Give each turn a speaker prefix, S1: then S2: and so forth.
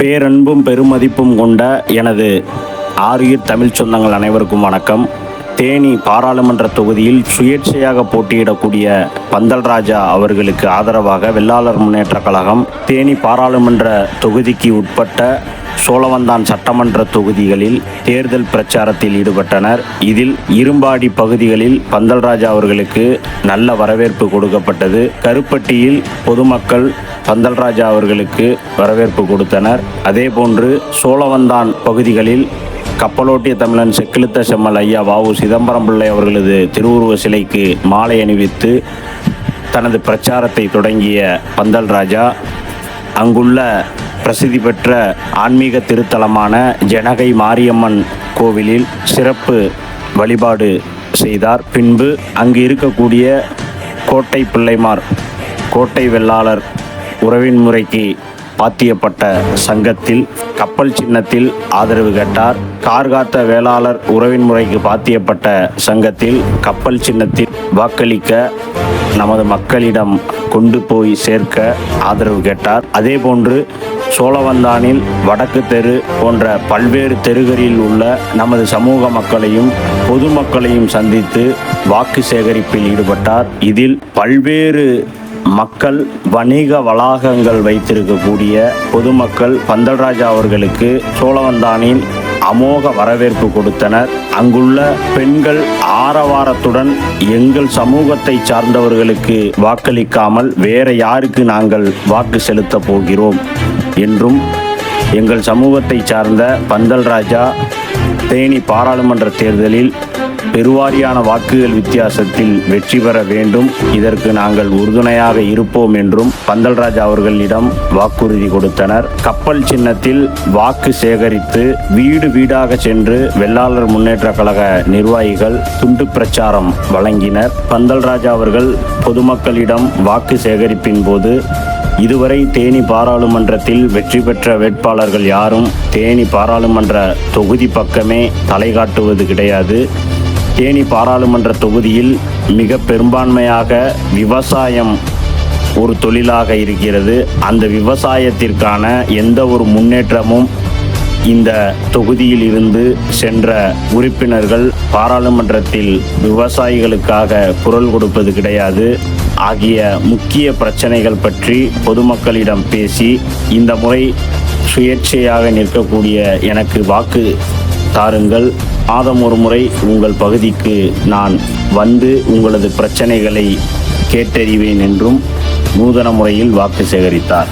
S1: பேரன்பும் பெருமதிப்பும் கொண்ட எனது ஆரியர் தமிழ் சொந்தங்கள் அனைவருக்கும் வணக்கம். தேனி பாராளுமன்ற தொகுதியில் சுயேட்சையாக போட்டியிடக்கூடிய பந்தல் ராஜா அவர்களுக்கு ஆதரவாக வெள்ளாளர் முன்னேற்றக் கழகம் தேனி பாராளுமன்ற தொகுதிக்கு உட்பட்ட சோழவந்தான் சட்டமன்ற தொகுதிகளில் தேர்தல் பிரச்சாரத்தில் ஈடுபட்டனர். இதில் இரும்பாடி பகுதிகளில் பந்தல்ராஜா அவர்களுக்கு நல்ல வரவேற்பு கொடுக்கப்பட்டது. கருப்பட்டியில் பொதுமக்கள் பந்தல்ராஜா அவர்களுக்கு வரவேற்பு கொடுத்தனர். அதேபோன்று சோழவந்தான் பகுதிகளில் கப்பலோட்டிய தமிழன் செக்கிழுத்த செம்மல் ஐயா வாவு சிதம்பரம் பிள்ளை அவர்களது திருவுருவ சிலைக்கு மாலை அணிவித்து தனது பிரச்சாரத்தை தொடங்கிய பந்தல் ராஜா அங்குள்ள பிரசித்தி பெற்ற ஆன்மீக திருத்தலமான ஜனகை மாரியம்மன் கோவிலில் சிறப்பு வழிபாடு செய்தார். பின்பு அங்கு இருக்கக்கூடிய கோட்டை பிள்ளைமார் கோட்டை வெள்ளாளர் உறவின் முறைக்கு பாத்தியப்பட்ட சங்கத்தில் கப்பல் சின்னத்தில் ஆதரவு கேட்டார். கார்காத்த வேளாளர் உறவின் முறைக்கு பாத்தியப்பட்ட சங்கத்தில் கப்பல் சின்னத்தில் வாக்களிக்க நமது மக்களிடம் கொண்டு போய் சேர்க்க ஆதரவு கேட்டார். அதேபோன்று சோழவந்தானில் வடக்கு தெரு போன்ற பல்வேறு தெருகளில் உள்ள நமது சமூக மக்களையும் பொதுமக்களையும் சந்தித்து வாக்கு சேகரிப்பில் ஈடுபட்டார். இதில் பல்வேறு மக்கள் வணிக வளாகங்கள் வைத்திருக்கக்கூடிய பொதுமக்கள் பந்தல்ராஜா அவர்களுக்கு சோழவந்தானின் அமோக வரவேற்பு கொடுத்தனர். அங்குள்ள பெண்கள் ஆரவாரத்துடன் எங்கள் சமூகத்தை சார்ந்தவர்களுக்கு வாக்களிக்காமல் வேற யாருக்கு நாங்கள் வாக்கு செலுத்தப் போகிறோம்? என்றும் எங்கள் சமூகத்தை சார்ந்த பந்தல் ராஜா தேனி பாராளுமன்ற தேர்தலில் பெருவாரியான வாக்குகள் வித்தியாசத்தில் வெற்றி பெற வேண்டும். இதற்கு நாங்கள் உறுதுணையாக இருப்போம் என்றும் பந்தல்ராஜ் அவர்களிடம் வாக்குறுதி கொடுத்தனர். கப்பல் சின்னத்தில் வாக்கு சேகரித்து வீடு வீடாக சென்று வெள்ளாளர் முன்னேற்ற கழக நிர்வாகிகள் துண்டு பிரச்சாரம் வழங்கினர். பந்தல்ராஜா அவர்கள் பொதுமக்களிடம் வாக்கு சேகரிப்பின் போது இதுவரை தேனி பாராளுமன்றத்தில் வெற்றி பெற்ற வேட்பாளர்கள் யாரும் தேனி பாராளுமன்ற தொகுதி பக்கமே தலை காட்டுவது கிடையாது. தேனி பாராளுமன்ற தொகுதியில் மிக பெரும்பான்மையாக விவசாயம் ஒரு தொழிலாக இருக்கிறது. அந்த விவசாயத்திற்கான எந்த ஒரு முன்னேற்றமும் இந்த தொகுதியில் இருந்து சென்ற உறுப்பினர்கள் பாராளுமன்றத்தில் விவசாயிகளுக்காக குரல் கொடுப்பது கிடையாது. ஆகிய முக்கிய பிரச்சனைகள் பற்றி பொதுமக்களிடம் பேசி இந்த முறை சுயேட்சையாக நிற்கக்கூடிய எனக்கு வாக்கு தாருங்கள். மாதம் ஒரு முறை உங்கள் பகுதிக்கு நான் வந்து உங்களது பிரச்சனைகளை கேட்டறிவேன் என்றும் நூதன முறையில் வாக்கு சேகரித்தார்.